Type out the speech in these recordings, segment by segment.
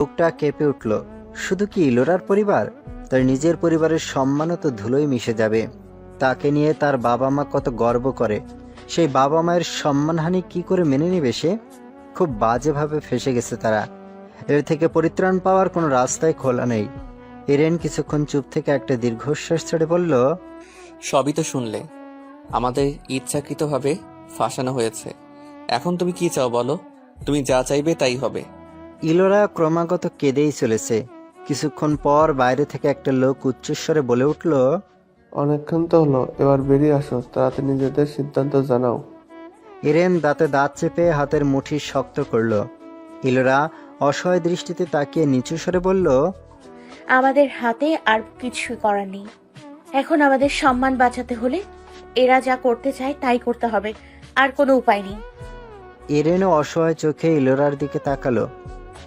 বুকটা কেঁপে উঠল। শুধু কি ইলোরার পরিবার? তার নিজের পরিবারের সম্মানও তো ধুলোই মিশে যাবে। তাকে নিয়ে তার বাবা মা কত গর্ব করে। সেই বাবা মায়ের সম্মানহানি কি করে মেনে নেবে সে? খুব বাজেভাবে ফেসে গেছে তারা। এর থেকে পরিত্রাণ পাওয়ার কোনো রাস্তায় খোলা নেই। এরেন কিছুক্ষণ চুপ থেকে একটা দীর্ঘশ্বাস ছেড়ে বলল, সবই তো শুনলে। আমাদের ইচ্ছাকৃতভাবে ফাঁসানো হয়েছে। এখন তুমি কি চাও বলো? তুমি যা চাইবে তাই হবে। ইলোরা ক্রমাগত কেঁদেই চলেছে। কিছুক্ষণ পর বাইরে থেকে একটা লোক উচ্চস্বরে বলে উঠল অনেকক্ষণ তো হলো এবার বেরিয়ে আসো তাড়াতাড়ি নিজেদের সিদ্ধান্ত জানাও। এরেন দাঁতে দাঁত চেপে হাতের মুঠি শক্ত করল। ইলোরা অসহায় দৃষ্টিতে তাকিয়ে নিচু স্বরে বলল আমাদের হাতে আর কিছু করার নেই। এখন আমাদের সম্মান বাঁচাতে হলে এরা যা করতে চায় তাই করতে হবে আর কোনো উপায় নেই। এরেনও অসহায় চোখে ইলোরার দিকে তাকালো।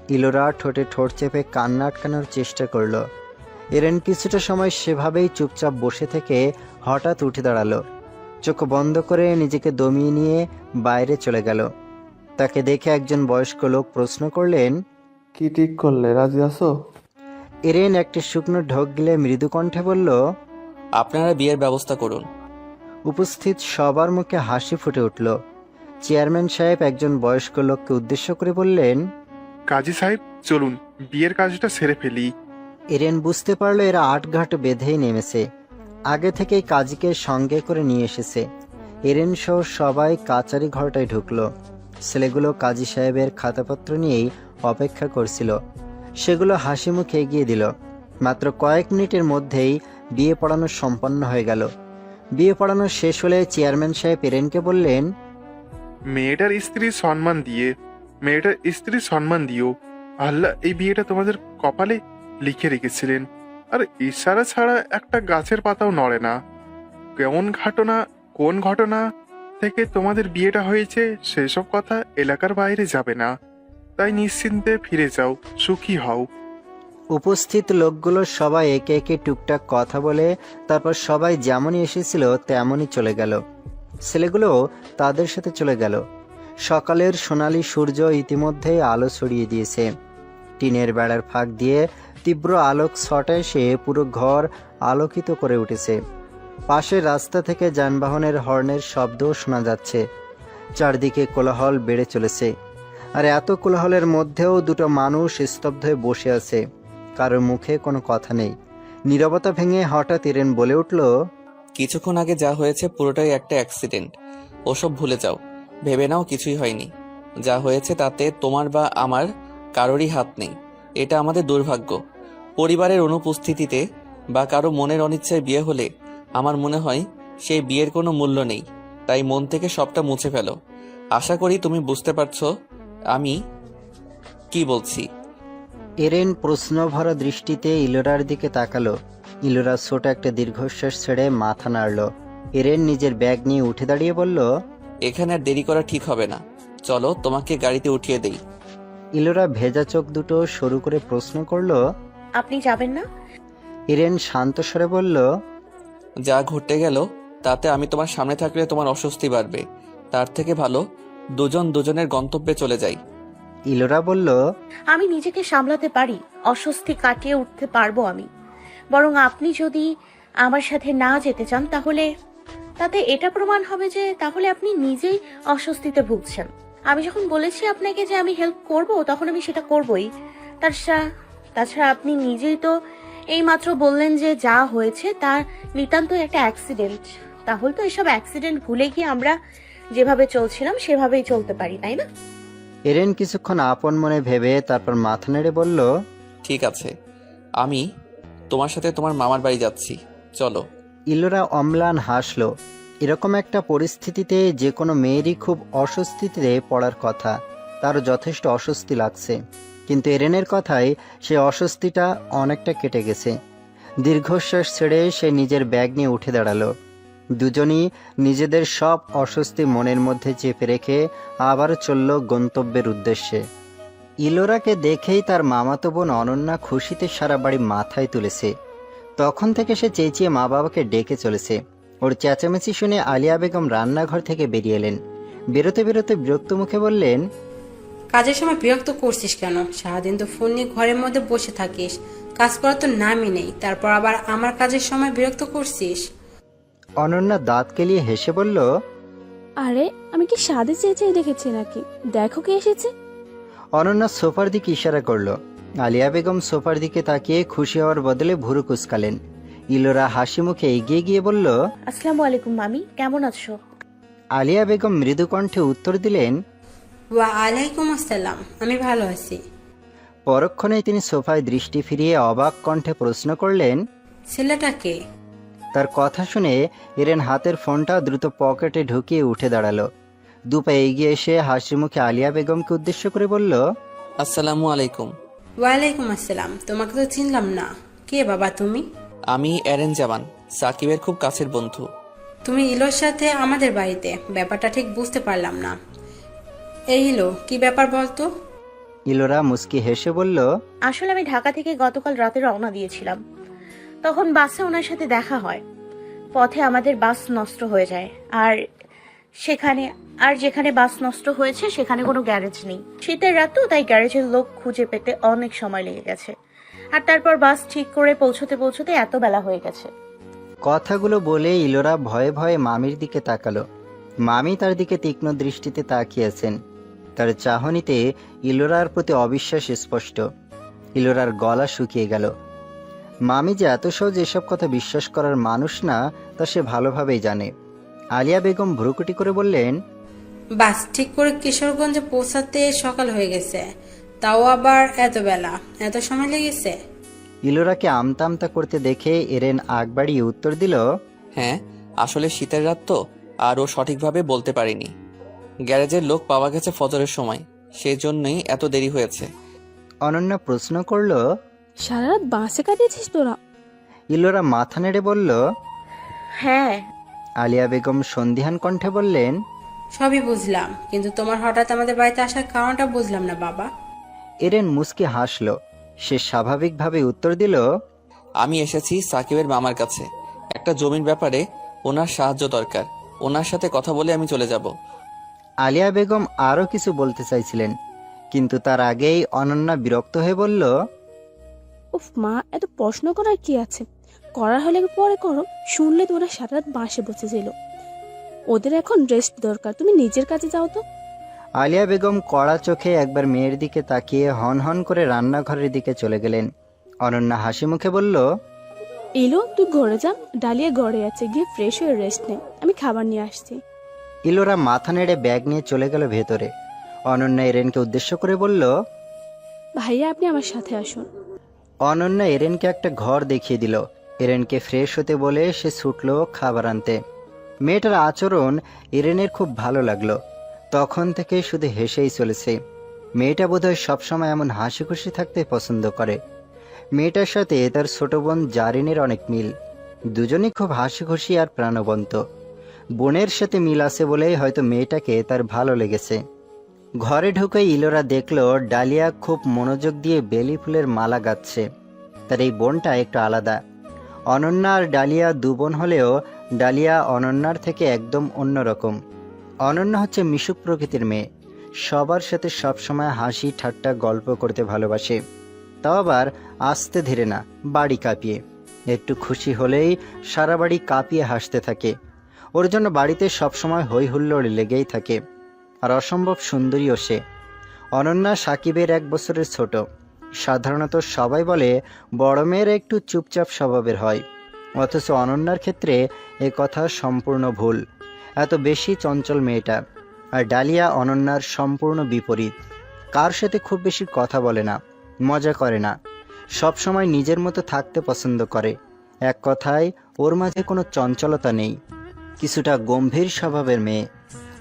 ইলোরা ঠোঁটে ঠোঁট চেপে কান্না আটকানোর চেষ্টা করল। এরেন কিছুটা সময় সেভাবেই চুপচাপ বসে থেকে হঠাৎ উঠে দাঁড়াল। চোখ বন্ধ করে নিজেকে দমিয়ে নিয়ে বাইরে চলে গেল। তাকে দেখে একজন বয়স্ক লোক প্রশ্ন করলেন কি ঠিক করলে? রাজি আছো? এরেন একটা শুকনো ঢোক গিলে মৃদু কণ্ঠে বলল আপনারা বিয়ের ব্যবস্থা করুন। উপস্থিত সবার মুখে হাসি ফুটে উঠল। চেয়ারম্যান সাহেব একজন বয়স্ক লোককে উদ্দেশ্য করে বললেন কাজী সাহেব চলুন বিয়ের কাজটা সেরে ফেলি। এরেন বুঝতে পারল এরা আটঘাট বেঁধেই নেমেছে। আগে থেকেই কাজীকে সঙ্গে করে নিয়ে এসেছে। এরেন সহ সবাই কাচারি ঘরটায় ঢুকলো। ছেলেগুলো কাজী সাহেবের খাতাপত্র নিয়েই অপেক্ষা করছিল। সেগুলো হাসি মুখে এগিয়ে দিল। মাত্র কয়েক মিনিটের মধ্যেই বিয়ে পড়ানো সম্পন্ন হয়ে গেল। বিয়ে পড়ানো শেষ হলে চেয়ারম্যান সাহেব এরেনকে বললেন মেয়েটার স্ত্রীর সম্মান দিয়ে মেয়েটার স্ত্রীর সম্মান দিও। আল্লাহ এই বিয়েটা তোমাদের কপালে লিখে রেখেছিলেন। আর ইশারা ছাড়া একটা গাছের পাতাও নড়ে না। কেমন ঘটনা, কোন ঘটনা থেকে তোমাদের বিয়েটা হয়েছে, সেসব কথা এলাকার বাইরে যাবে না। তাই নিশ্চিন্তে ফিরে যাও, সুখী হও। উপস্থিত লোকগুলো সবাই একে একে টুকটাক কথা বলে, তারপর সবাই যেমনই এসেছিল তেমনই চলে গেল। ছেলেগুলো তাদের সাথে চলে গেল। সকালের সোনালি সূর্য ইতিমধ্যেই আলো ছড়িয়ে দিয়েছে। টিনের বেড়ার ফাঁক দিয়ে তীব্র আলোক ছটা সে পুরো ঘর আলোকিত করে উঠেছে। পাশের রাস্তা থেকে যানবাহনের হর্নের শব্দও শোনা যাচ্ছে। চারদিকে কোলাহল বেড়ে চলেছে। আর এত কোলাহলের মধ্যেও দুটো মানুষ স্তব্ধ হয়ে বসে আছে। কারোর মুখে কোনো কথা নেই। নীরবতা ভেঙে হঠাৎ ইরেন বলে উঠল, কিছুক্ষণ আগে যা হয়েছে পুরোটাই একটা অ্যাক্সিডেন্ট। ওসব ভুলে যাও। ভেবে নাও কিছুই হয়নি। যা হয়েছে তাতে তোমার বা আমার কারোরই হাত নেই। এটা আমাদের দুর্ভাগ্য। পরিবারের অনুপস্থিতিতে বা কারও মনের অনিচ্ছায় বিয়ে হলে আমার মনে হয় সেই বিয়ের কোনো মূল্য নেই। তাই মন থেকে সবটা মুছে ফেলো। আশা করি তুমি বুঝতে পারছ আমি কি বলছি। এরেন প্রশ্নভরা দৃষ্টিতে ইলোরার দিকে তাকালো। ইলোরা ছোট একটা দীর্ঘশ্বাস ছেড়ে মাথা নাড়ল। এরেন নিজের ব্যাগ নিয়ে উঠে দাঁড়িয়ে বলল এখানে আর দেরি করা ঠিক হবে না। চলো তোমাকে গাড়িতে উঠিয়ে দেই। ইলোরা ভেজা চোখ দুটো সরু করে প্রশ্ন করল আপনি যাবেন না? ইরেন শান্ত স্বরে বলল যা ঘটে গেল তাতে আমি তোমার সামনে থাকলে তোমার অস্বস্তি বাড়বে। তার থেকে ভালো দুজন দুজনের গন্তব্যে চলে যাই। ইলোরা বলল আমি নিজেকে সামলাতে পারি অস্বস্তি কাটিয়ে উঠতে পারব আমি। বরং আপনি যদি আমার সাথে না যেতে চান তাহলে তাতে এটা প্রমাণ হবে যে তাহলে আপনি নিজেই অস্বস্তিতে ভুগছেন। আমি যখন বলেছি আপনাকে যে আমি হেল্প করব তখন আমি সেটা করবই। তাছাড়া তাছাড়া আপনি নিজেই তো এইমাত্র বললেন যে যা হয়েছে তার নিতান্ত একটা অ্যাক্সিডেন্ট তাহলে তো এসব অ্যাক্সিডেন্ট ভুলে গিয়ে আমরা যেভাবে চলছিলাম সেভাবেই চলতে পারি তাই না? এরেন কিছুক্ষণ আপন মনে ভেবে তারপর মাথা নেড়ে বলল ঠিক আছে। আমি তোমার সাথে তোমার মামার বাড়ি যাচ্ছি। চলো। ইলোরা অম্লান হাসল, এরকম একটা পরিস্থিতিতে যে কোনো মেয়েরই খুব অস্বস্তিতে পড়ার কথা তার যথেষ্ট অস্বস্তি লাগছে। কিন্তু এরেনের কথায় সে অস্বস্তিটা অনেকটা কেটে গেছে। দীর্ঘশ্বাস ছেড়ে সে নিজের ব্যাগ নিয়ে উঠে দাঁড়াল। দুজনই নিজেদের সব অস্বস্তি মনের মধ্যে চেপে রেখে আবার চলল গন্তব্যের উদ্দেশ্যে। ইলোরাকে দেখেই তার মামাতো বোন অনন্যা খুশিতে সারা বাড়ি মাথায় তুলেছে। তখন থেকে সে চেঁচিয়ে মা বাবাকে ডেকে চলেছে। ওর চেঁচামেচি শুনে আলিয়া বেগম রান্নাঘর থেকে বেরিয়ে এলেন। বেরোতে বেরোতে বিরক্ত মুখে বললেন কাজের সময় বিরক্ত করছিস কেন? সারাদিন তো ফোন নিয়ে ঘরের মধ্যে বসে থাকিস। কাজ করার তো নামই নেই। তারপর আবার আমার কাজের সময় বিরক্ত করছিস? অনন্যা দাঁত কেলিয়ে হেসে বলল আরে আমি কি সাদে চেয়ে চেয়ে দেখেছি নাকি? দেখো কে এসেছে। অনন্যা সোফার দিকে ইশারা করল আলিয়া বেগম সোফার দিকে তাকিয়ে খুশি হওয়ার বদলে ভুরু কুচকালেন। ইলোরা হাসি মুখে এগিয়ে গিয়ে বলল আসসালামু আলাইকুম মামি। কেমন আছো? আলিয়া বেগম মৃদু কণ্ঠে উত্তর দিলেন ওয়া আলাইকুম আসসালাম আমি ভালো আছি। পরক্ষণে তিনি সোফায় দৃষ্টি ফিরিয়ে অবাক কণ্ঠে প্রশ্ন করলেন ছেলেটাকে তার কথা শুনে এরেন হাতের ফোনটা দ্রুত পকেটে ঢুকিয়ে উঠে দাঁড়াল। দুপা এগিয়ে এসে হাসি মুখে আলিয়া বেগমকে উদ্দেশ্য করে বলল আসসালামু আলাইকুম। ওয়ালাইকুম আসসালাম তোমাকে তো চিনলাম না। কে বাবা তুমি? আমি অ্যারেন জামান সাকিবের খুব কাছের বন্ধু। তুমি ইলোর সাথে আমাদের বাড়িতে ব্যাপারটা ঠিক বুঝতে পারলাম না। এই ইলো কি ব্যাপার বলতো? ইলোরা মুস্কি হেসে বলল আসলে আমি ঢাকা থেকে গতকাল রাতে রওনা দিয়েছিলাম। তখন বাসে ওনার সাথে দেখা হয়। পথে আমাদের বাস নষ্ট হয়ে যায় আর সেখানে, আর যেখানে বাস নষ্ট হয়েছে, সেখানে কোনো গ্যারেজ নেই। শীতের রাত তাই গ্যারেজের লোক খুঁজে পেতে অনেক সময় লেগে গেছে। আর তারপর বাস ঠিক করে পৌঁছতে পৌঁছতে এত বেলা হয়ে গেছে। কথাগুলো বলে ইলোরা ভয়ে ভয়ে মামির দিকে তাকালো। মামি তার দিকে তীক্ষ্ণ দৃষ্টিতে তাকিয়েছেন। তার চাহনিতে ইলোরার প্রতি অবিশ্বাস স্পষ্ট। ইলোরার গলা শুকিয়ে গেল। মামি যে এত সহজ এসব কথা বিশ্বাস করার মানুষ না, তা সে ভালোভাবেই জানে। আলিয়া বেগম ভ্রুকুটি করে বললেন বাস ঠিক করে কিশোরগঞ্জে পৌঁছাতে সকাল হয়ে গেছে। তাও আবার এত বেলা এত সময় লেগেছে? ইলোরাকে আমতা আমতা করতে দেখে এরেন আগ বাড়িয়ে উত্তর দিল হ্যাঁ আসলে শীতের রাত তো আর ও সঠিকভাবে বলতে পারিনি। গ্যারেজের লোক পাওয়া গেছে ফজরের সময় সেই জন্যই এত দেরি হয়েছে। অনন্যা প্রশ্ন করল সারা রাত বাসে কাটিয়েছিস তোরা? ইলোরা মাথা নেড়ে বলল হ্যাঁ আলিয়া বেগম সন্ধিহান কণ্ঠে বললেন সবই বুঝলাম কিন্তু তোমার হঠাৎ আমাদের বাড়িতে আসার কারণটা বুঝলাম না বাবা। এরেন মুস্কি হাসল। সে স্বাভাবিকভাবে উত্তর দিল আমি এসেছি সাকিবের মামার কাছে। একটা জমির ব্যাপারে ওনার সাহায্য দরকার। ওনার সাথে কথা বলে আমি চলে যাব। আলিয়া বেগম আরও কিছু বলতে চাইছিলেন কিন্তু তার আগেই অনন্যা বিরক্ত হয়ে বলল উফ মা এত প্রশ্ন করার কি আছে? করার হলে পরে করো। শুনলে তোরা সারা রাত বাসে বসেছিল ওদের এখন রেস্ট দরকার। তুমি নিজের কাছে যাও তো। আলিয়া বেগম কড়া চোখে একবার মেয়ের দিকে তাকিয়ে হন হন করে রান্নাঘরের দিকে চলে গেলেন। অনন্যা হাসি মুখে বলল এলো তুই ঘরে যা। ডালিয়া ঘরে আছে। গিয়ে ফ্রেশ হয়ে রেস্ট নে। আমি খাবার নিয়ে আসছি। ইলোরা মাথা নেড়ে ব্যাগ নিয়ে চলে গেল ভেতরে। অনন্যা এরেনকে উদ্দেশ্য করে বলল ভাইয়া আপনি আমার সাথে আসুন। অনন্যা এরেনকে একটা ঘর দেখিয়ে দিল। এরেনকে ফ্রেশ হতে বলে সে ছুটল খাবার আনতে। মেয়েটার আচরণ এরেনের খুব ভালো লাগল। তখন থেকে শুধু হেসেই চলেছে। মেয়েটা বোধহয় সবসময় এমন হাসি খুশি থাকতে পছন্দ করে। মেয়েটার সাথে তার ছোট বোন জারিনের অনেক মিল। দুজনেই খুব হাসি খুশি আর প্রাণবন্ত। বোনের সাথে মিল আছে বলেই হয়তো মেয়েটাকে তার ভালো লেগেছে। ঘরে ঢুকে ইলোরা দেখল ডালিয়া খুব মনোযোগ দিয়ে বেলি ফুলের মালা গাচ্ছে। তার এই বোনটা একটু আলাদা। অনন্যা আর ডালিয়া দু বোন হলেও ডালিয়া অনন্যার থেকে একদম অন্যরকম। অনন্যা হচ্ছে মিশুক প্রকৃতির মেয়ে। সবার সাথে সবসময় হাসি, ঠাট্টা, গল্প করতে ভালোবাসে। তাও আবার আসতে ধীরে না, বাড়ি কাঁপিয়ে। একটু খুশি হলেই সারা বাড়ি কাঁপিয়ে হাসতে থাকে। ওর জন্য বাড়িতে সবসময় হই হুল্লোড় লেগেই থাকে। আর অসম্ভব সুন্দরীও সে। অনন্যা সাকিবের এক বছরের ছোট। সাধারণত সবাই বলে, বড় মেয়েরা একটু চুপচাপ স্বভাবের হয়। অথচ অনন্যার ক্ষেত্রে এ কথা সম্পূর্ণ ভুল। এত বেশি চঞ্চল মেয়েটা। আর ডালিয়া অনন্যার সম্পূর্ণ বিপরীত। কার সাথে খুব বেশি কথা বলে না, মজা করে না। সব সময় নিজের মতো থাকতে পছন্দ করে। এক কথায়, ওর মাঝে কোনো চঞ্চলতা নেই। কিছুটা গম্ভীর স্বভাবের মেয়ে।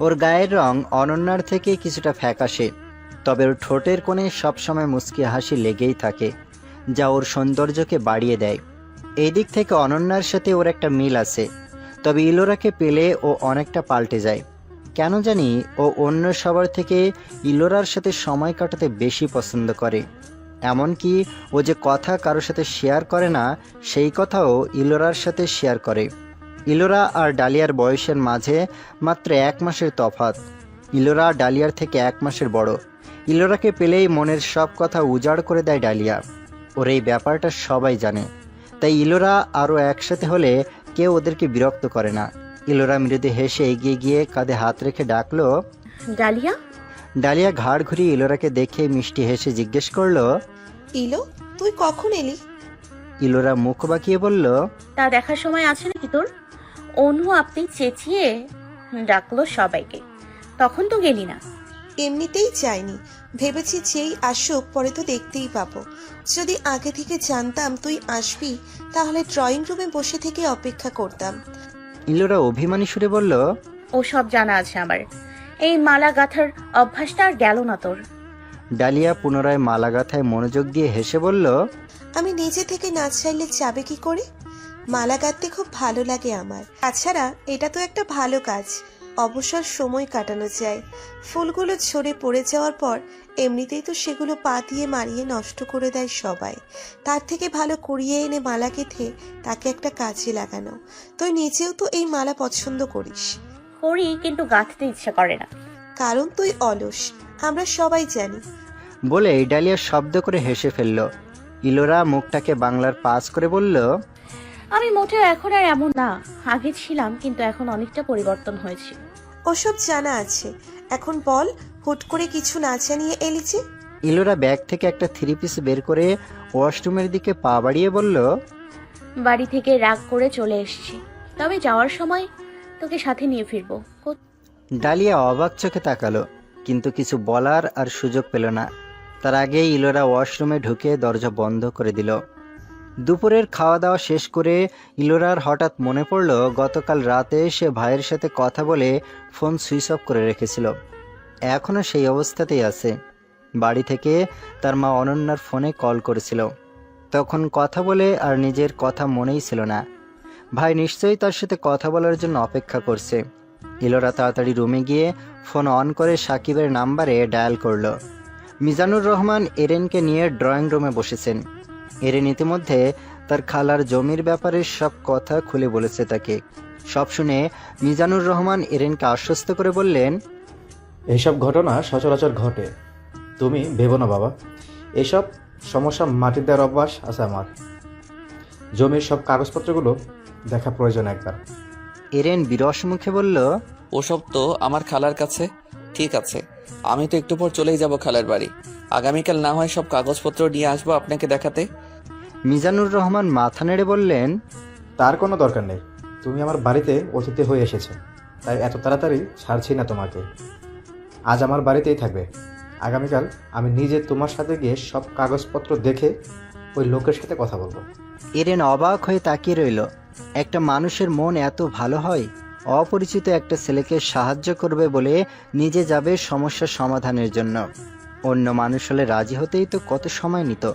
ওর গায়ের রং অনন্যার থেকে কিছুটা ফ্যাকাশে। তবে ওর ঠোঁটের কোণে সবসময় মুচকি হাসি লেগেই থাকে, যা ওর সৌন্দর্যকে বাড়িয়ে দেয়। এই দিক থেকে অনন্যার সাথে ওর একটা মিল আছে, তবে ইলোরাকে পেলে ও অনেকটা পাল্টে যায়। কেন জানি ও অন্য সবার থেকে ইলোরার সাথে সময় কাটাতে বেশি পছন্দ করে। এমনকি ও যে কথা কারোর সাথে শেয়ার করে না, সেই কথাও ইলোরার সাথে শেয়ার করে। ইলোরা আর ডালিয়ার বয়সের মাঝে মাত্র এক মাসের তফাত ইলোরা ডালিয়ার থেকে এক মাসের বড়। ইলোরাকে পেলেই মনের সব কথা উজাড় করে দেয় ডালিয়া। ওর এই ব্যাপারটা সবাই জানে। তাই ইলোরা আরও একসাথে হলে কেউ ওদেরকে বিরক্ত করে না। ইলোরা মৃদু হেসে এগিয়ে গিয়ে কাঁধে হাত রেখে ডাকলো ডালিয়া? ডালিয়া ঘাড় ঘুরিয়ে ইলোরাকে দেখে মিষ্টি হেসে জিজ্ঞেস করল ইলো তুই কখন এলি? ইলোরা মুখ বাঁকিয়ে বলল তা দেখার সময় আছে নাকি তোর? অনু আপনি চেঁচিয়ে ডাকলো সবাইকে। তখন তো গেলি না। এমনিতেই যাইনি ভেবেছি যেই আসুক পরে তো দেখতেই পাবো। যদি আগে থেকে জানতাম তুই আসবি তাহলে ড্রয়িং রুমে বসে থেকে অপেক্ষা করতাম। ইলোরা অভিমানী সুরে বলল ও সব জানা আছে আমার। এই মালা গাঁথার অভ্যাসটা আর গেল না তোর। ডালিয়া পুনরায় মালা গাথায় মনোযোগ দিয়ে হেসে বলল আমি নিজে থেকে নাচ চাইলে যাবে কি করে? মালা গাঁথতে খুব ভালো লাগে আমার। তাছাড়া এটা তো একটা ভালো কাজ। অবসর সময় কাটানো যায়। ফুলগুলো ঝরে পড়ে যাওয়ার পর এমনিতেই তো সেগুলো পা দিয়ে মারিয়ে নষ্ট করে দেয় সবাই। তার থেকে ভালো কুড়িয়ে এনে মালা কেঁথে তাকে একটা কাজে লাগানো। তুই নিজেও তো এই মালা পছন্দ করিস। করি কিন্তু গাঁথতে ইচ্ছে করে না। কারণ তুই অলস আমরা সবাই জানি। বলে ডালিয়া শব্দ করে হেসে ফেলল। ইলোরা মুখটাকে বাংলার পাস করে বলল আমি মোটেও এখন আর এমন না। আগে ছিলাম কিন্তু এখন অনেকটা পরিবর্তন হয়েছে। ওসব জানা আছে। এখন বল হুট করে কিছু না জানিয়ে এলি যে? ইলোরা ব্যাগ থেকে একটা থ্রি পিস বের করে ওয়াশরুমের দিকে পা বাড়িয়ে বলল বাড়ি থেকে রাগ করে চলে এসেছি। তবে যাওয়ার সময় তোকে সাথে নিয়ে ফিরবো। কো- ডালিয়া অবাক চোখে তাকালো কিন্তু কিছু বলার আর সুযোগ পেল না। তার আগেই ইলোরা ওয়াশরুমে ঢুকে দরজা বন্ধ করে দিল। দুপুরের খাওয়া দাওয়া শেষ করে ইলোরার হঠাৎ মনে পড়ল, গতকাল রাতে সে ভাইয়ের সাথে কথা বলে ফোন সুইচ অফ করে রেখেছিল। এখনও সেই অবস্থাতেই আছে। বাড়ি থেকে তার মা অনন্যার ফোনে কল করেছিল। তখন কথা বলে আর নিজের কথা মনেই ছিল না। ভাই নিশ্চয়ই তার সাথে কথা বলার জন্য অপেক্ষা করছে। ইলোরা তাড়াতাড়ি রুমে গিয়ে ফোন অন করে সাকিবের নাম্বারে ডায়াল করল। মিজানুর রহমান এরেনকে নিয়ে ড্রয়িং রুমে বসেছেন। এরেন ইতিমধ্যে তার খালার জমির ব্যাপারে সব কথা খুলে বলেছে তাকে। সব শুনে মিজানুর রহমান এরেনকে আশ্বস্ত করে বললেন এইসব ঘটনা সচরাচর ঘটে। তুমি ভেবো না বাবা। এসব সমস্যা মাটি দেওয়ার অভ্যাস আছে আমার। জমির সব কাগজপত্রগুলো দেখা প্রয়োজন একবার। এরেন বিরস মুখে বলল ওসব তো আমার খালার কাছে ঠিক আছে। আমি তো একটু পর চলেই যাব খালার বাড়ি। আগামীকাল না হয় সব কাগজপত্র নিয়ে আসব আপনাকে দেখাতে। মিজানুর রহমান মাথা নেড়ে বললেন তার কোনো দরকার নেই। তুমি আমার বাড়িতে অতিথি হয়ে এসেছ। তাই এত তাড়াতাড়ি ছাড়ছি না তোমাকে। আজ আমার বাড়িতেই থাকবে। আগামীকাল আমি নিজে তোমার সাথে গিয়ে সব কাগজপত্র দেখে ওই লোকের সাথে কথা বলব। এরেন অবাক হয়ে তাকিয়ে রইল। একটা মানুষের মন এত ভালো হয় অপরিচিত একটা ছেলেকে সাহায্য করবে বলে নিজে যাবে সমস্যার সমাধানের জন্য। অন্য মানুষ হলে রাজি হতেই তো কত সময় নিত।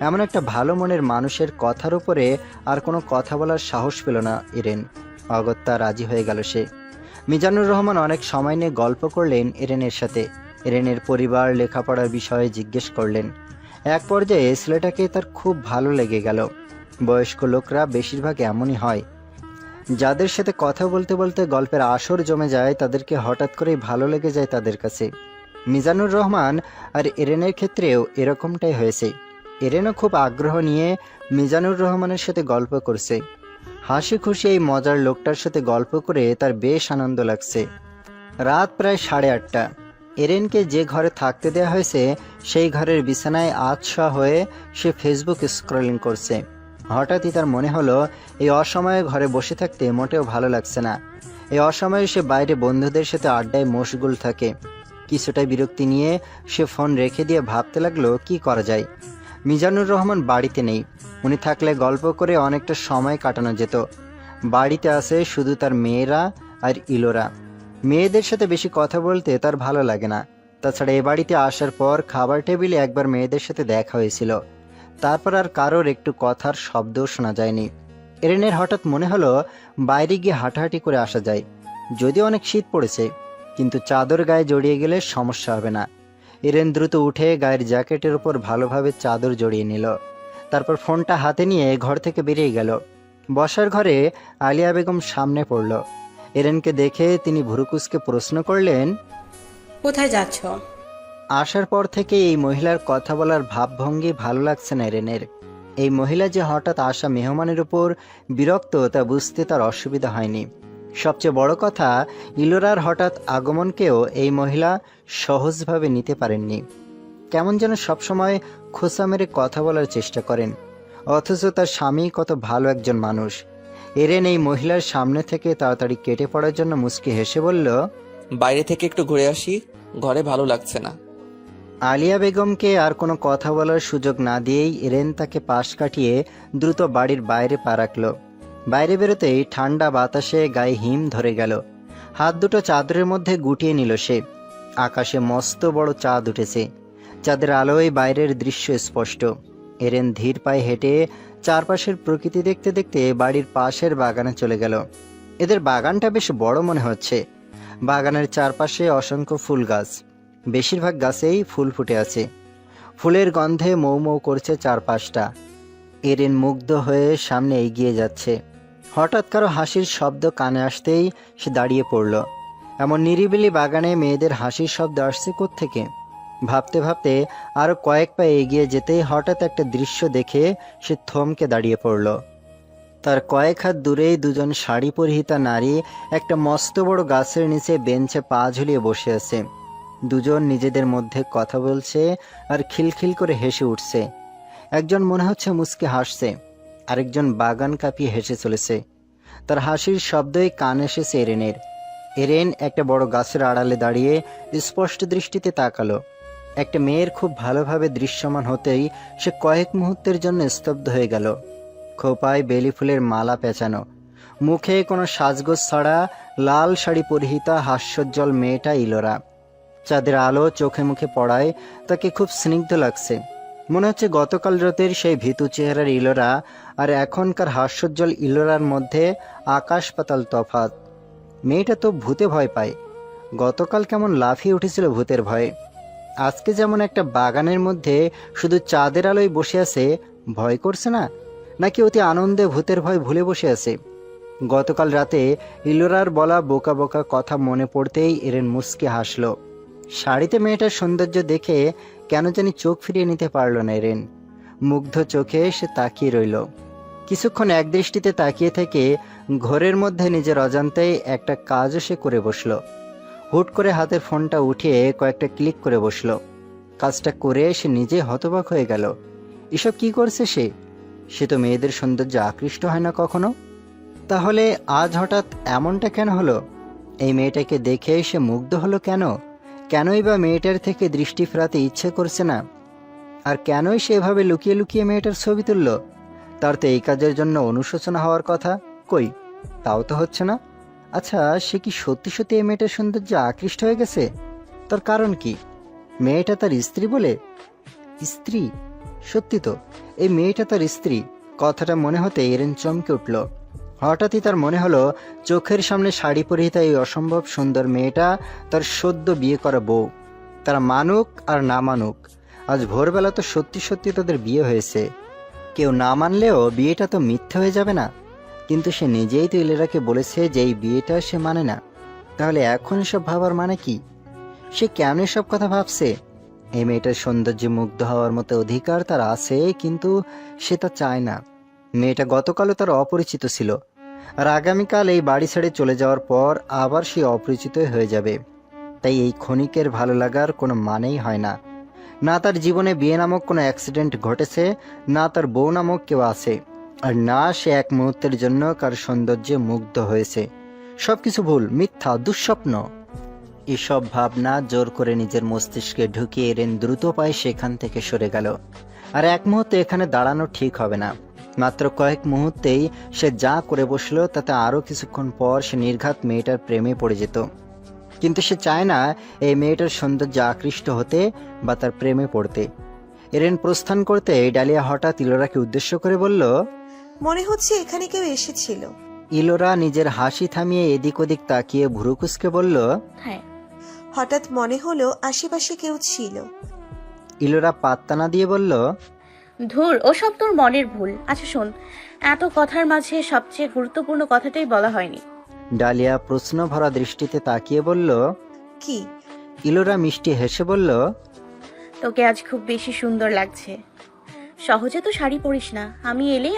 এমন একটা ভালো মনের মানুষের কথার উপরে আর কোনো কথা বলার সাহস পেল না ইরেন। অগত্যা রাজি হয়ে গেল সে। মিজানুর রহমান অনেক সময় নিয়ে গল্প করলেন ইরেনের সাথে। ইরেনের পরিবার লেখাপড়ার বিষয়ে জিজ্ঞেস করলেন। এক পর্যায়ে ছেলেটাকে তার খুব ভালো লেগে গেল। বয়স্ক লোকরা বেশিরভাগ এমনই হয়। যাদের সাথে কথা বলতে বলতে গল্পের আসর জমে যায়, তাদেরকে হঠাৎ করেই ভালো লেগে যায় তাদের কাছে। মিজানুর রহমান আর এরেনের ক্ষেত্রেও এরকমটাই হয়েছে। এরেনও খুব আগ্রহ নিয়ে মিজানুর রহমানের সাথে গল্প করছে। হাসি খুশি এই মজার লোকটার সাথে গল্প করে তার বেশ আনন্দ লাগছে। রাত প্রায় সাড়ে আটটা। এরেনকে যে ঘরে থাকতে দেওয়া হয়েছে, সেই ঘরের বিছানায় আতশা হয়ে সে ফেসবুক স্ক্রলিং করছে। হঠাৎই তার মনে হলো, এই অসময়ে ঘরে বসে থাকতে মোটেও ভালো লাগছে না। এই অসময়ে সে বাইরে বন্ধুদের সাথে আড্ডায় মশগুল থাকে। কিছুটা বিরক্তি নিয়ে সে ফোন রেখে দিয়ে ভাবতে লাগল, কি করা যায়? মিজানুর রহমান বাড়িতে নেই। উনি থাকলে গল্প করে অনেকটা সময় কাটানো যেত। বাড়িতে আছে শুধু তার মেয়েরা আর ইলোরা। মেয়েদের সাথে বেশি কথা বলতে তার ভালো লাগে না। তাছাড়া এ বাড়িতে আসার পর খাবার টেবিলে একবার মেয়েদের সাথে দেখা হয়েছিল। তারপর আর কারোর একটু কথার শব্দও শোনা যায়নি। এরেনের হঠাৎ মনে হলো, বাইরে গিয়ে হাঁটাহাঁটি করে আসা যায়। যদিও অনেক শীত পড়েছে। কিন্তু চাদর গায়ে জড়িয়ে গেলে সমস্যা হবে না। এরেন দ্রুত উঠে গায়ের জ্যাকেটের উপর ভালোভাবে চাদর জড়িয়ে নিল। তারপর ফোনটা হাতে নিয়ে ঘর থেকে বেরিয়ে গেল। বসার ঘরে আলিয়া বেগম সামনে পড়ল। এরেনকে দেখে তিনি ভুরুকুসকে প্রশ্ন করলেন কোথায় যাচ্ছ? আসার পর থেকে এই মহিলার কথা বলার ভাবভঙ্গি ভালো লাগছে না এরেনের এই মহিলা যে হঠাৎ আসা মেহমানের উপর বিরক্ত তা বুঝতে তার অসুবিধা হয়নি। সবচেয়ে বড় কথা ইলোরার হঠাৎ আগমনকেও এই মহিলা সহজভাবে নিতে পারেননি। কেমন যেন সবসময় খোসা মেরে কথা বলার চেষ্টা করেন অথচ তার স্বামী কত ভালো একজন মানুষ। এরেন এই মহিলার সামনে থেকে তাড়াতাড়ি কেটে পড়ার জন্য মুচকি হেসে বলল বাইরে থেকে একটু ঘুরে আসি ঘরে ভালো লাগছে না। আলিয়া বেগমকে আর কোনো কথা বলার সুযোগ না দিয়েই এরেন তাকে পাশ কাটিয়ে দ্রুত বাড়ির বাইরে পা রাখল। বাইরে বেরোতেই ঠান্ডা বাতাসে গায়ে হিম ধরে গেল। হাত দুটো চাদরের মধ্যে গুটিয়ে নিল সে। আকাশে মস্ত বড় চাঁদ উঠেছে। চাঁদের আলোয় বাইরের দৃশ্য স্পষ্ট। এরেন ধীর পায়ে হেঁটে চারপাশের প্রকৃতি দেখতে দেখতে বাড়ির পাশের বাগানে চলে গেল। এদের বাগানটা বেশ বড় মনে হচ্ছে। বাগানের চারপাশে অসংখ্য ফুল গাছ। বেশিরভাগ গাছেই ফুল ফুটে আছে। ফুলের গন্ধে মৌ মৌ করছে চারপাশটা। এরেন মুগ্ধ হয়ে সামনে এগিয়ে যাচ্ছে। হঠাৎ কারও হাসির শব্দ কানে আসতেই সে দাঁড়িয়ে পড়ল। এমন নিরিবিলি বাগানে মেয়েদের হাসির শব্দ আসছে থেকে ভাবতে ভাবতে আরও কয়েক পা এগিয়ে যেতেই হঠাৎ একটা দৃশ্য দেখে সে থমকে দাঁড়িয়ে পড়ল। তার কয়েক হাত দূরেই দুজন শাড়ি পরিহিতা নারী একটা মস্ত বড় গাছের নিচে বেঞ্চে পা ঝুলিয়ে বসে আছে। দুজন নিজেদের মধ্যে কথা বলছে আর খিলখিল করে হেসে উঠছে। একজন মনে হচ্ছে মুচকে হাসছে। আরেকজন বাগান কাঁপিয়ে হেসে চলেছে। তার হাসির শব্দই কান এসেছে এরেনের। এরেন একটা বড় গাছের আড়ালে দাঁড়িয়ে স্পষ্ট দৃষ্টিতে তাকালো। একটা মেয়ের খুব ভালোভাবে দৃশ্যমান হতেই সে কয়েক মুহূর্তের জন্য স্তব্ধ হয়ে গেল। খোপায় বেলি ফুলের মালা পেঁচানো। মুখে কোনো সাজগোজ ছাড়া লাল শাড়ি পরিহিতা হাস্যোজ্জ্বল মেয়েটা ইলোরা। চাঁদের আলো চোখে মুখে পড়ায় তাকে খুব স্নিগ্ধ লাগছে। মনে হচ্ছে গতকাল রাতের সেই ভীতু চেহারার ইলোরা আর এখনকার হাস্যোজ্জ্বল ইলোরার মধ্যে আকাশ পাতাল তফাত মেয়েটা তো ভূতে ভয় পায়। গতকাল কেমন লাফিয়ে উঠেছিল ভূতের ভয়ে। আজকে যেমন একটা বাগানের মধ্যে শুধু চাঁদের আলোয় বসে আছে, ভয় করছে না? নাকি অতি আনন্দে ভূতের ভয় ভুলে বসে আছে? গতকাল রাতে ইলোরার বলা বোকা বোকা কথা মনে পড়তেই এরেন মুসকে হাসলো। শাড়িতে মেয়েটার সৌন্দর্য দেখে কেন জানি চোখ ফিরিয়ে নিতে পারল না এরেন। মুগ্ধ চোখে সে তাকিয়ে রইল। কিছুক্ষণ এক দৃষ্টিতে তাকিয়ে থেকে ঘরের মধ্যে নিজের অজান্তেই একটা কাজও সে করে বসল। হুট করে হাতের ফোনটা উঠিয়ে কয়েকটা ক্লিক করে বসল। কাজটা করে সে নিজে হতবাক হয়ে গেল। এসব কি করছে সে? সে তো মেয়েদের সৌন্দর্যে আকৃষ্ট হয় না কখনো? তাহলে আজ হঠাৎ এমনটা কেন হলো? এই মেয়েটাকে দেখে সে মুগ্ধ হলো কেন? কেনই বা মেয়েটার থেকে দৃষ্টি ফেরাতে ইচ্ছে করছে না? আর কেনই সেভাবে লুকিয়ে লুকিয়ে মেয়েটার ছবি তুলল? তার তো এই কাজের জন্য অনুশোচনা হওয়ার কথা। কই, তাও তো হচ্ছে না? আচ্ছা সে কি সত্যি সত্যি এই মেয়েটার সৌন্দর্যে আকৃষ্ট হয়ে গেছে? তার কারণ কি? মেয়েটা তার স্ত্রী বলে? স্ত্রী? সত্যি তো, এই মেয়েটা তার স্ত্রী। কথাটা মনে হতে এরেন চমকে উঠল। হঠাৎই তার মনে হলো, চোখের সামনে শাড়ি পরিহিতা এই অসম্ভব সুন্দর মেয়েটা তার সদ্য বিয়ে করা বউ। তারা মানুক আর না মানুক, আজ ভোরবেলা তো সত্যি সত্যি তাদের বিয়ে হয়েছে। কেউ না মানলেও বিয়েটা তো মিথ্যে হয়ে যাবে না। কিন্তু সে নিজেই তো ইলেরাকে বলেছে যে এই বিয়েটা সে মানে না। তাহলে এখন সব ভাবার মানে কি? সে কেন সব কথা ভাবছে? এই মেয়েটার সৌন্দর্যে মুগ্ধ হওয়ার মতো অধিকার তার আছে, কিন্তু সে তা চায় না। মেয়েটা গতকালও তার অপরিচিত ছিল আর আগামীকাল এই বাড়ি ছেড়ে চলে যাওয়ার পর আবার সে অপরিচিতই হয়ে যাবে। তাই এই ক্ষণিকের ভালো লাগার কোনো মানেই হয় না। না তার জীবনে বিয়ে নামক কোনো অ্যাক্সিডেন্ট ঘটেছে, না তার বউ নামক কেউ আছে, আর না সে এক মুহূর্তের জন্য কার সৌন্দর্যে মুগ্ধ হয়েছে। সব কিছু ভুল, মিথ্যা, দুঃস্বপ্ন। এসব ভাবনা জোর করে নিজের মস্তিষ্কে ঢুকিয়ে এরেন দ্রুত পায়ে সেখান থেকে সরে গেল। আর এক মুহূর্তে এখানে দাঁড়ানো ঠিক হবে না। মাত্র কয়েক মুহূর্তেই সে যা করে বসল তাতে আরও কিছুক্ষণ পর সে নির্ঘাত মেয়েটার প্রেমে পড়ে যেত। কিন্তু সে চায় না এই মেয়েটার সৌন্দর্যে আকৃষ্ট হতে বা তার প্রেমে পড়তে। এরেন প্রস্থান করতে ডালিয়া হঠাৎ ইলোরাকে উদ্দেশ্য করে বলল মনে হচ্ছে এখানে কেউ এসেছিল। ইলোরা নিজের হাসি থামিয়ে এদিক ওদিক তাকিয়ে ভুরুকুসকে বলল হ্যাঁ। হঠাৎ মনে হলো আশেপাশে কেউ ছিল। ইলোরা পাত্তা না দিয়ে বলল ধুর সব তোর মনের ভুল। আচ্ছা শোন এত কথার মাঝে সবচেয়ে গুরুত্বপূর্ণ কথাটাই বলা হয়নি। ডালিয়া প্রশ্ন ভরা দৃষ্টিতে তাকিয়ে বলল কি? ইলোরা মিষ্টি হেসে বলল তোকে আজ খুব বেশি সুন্দর লাগছে। সহজে তো শাড়ি পরিস না আমি এলেই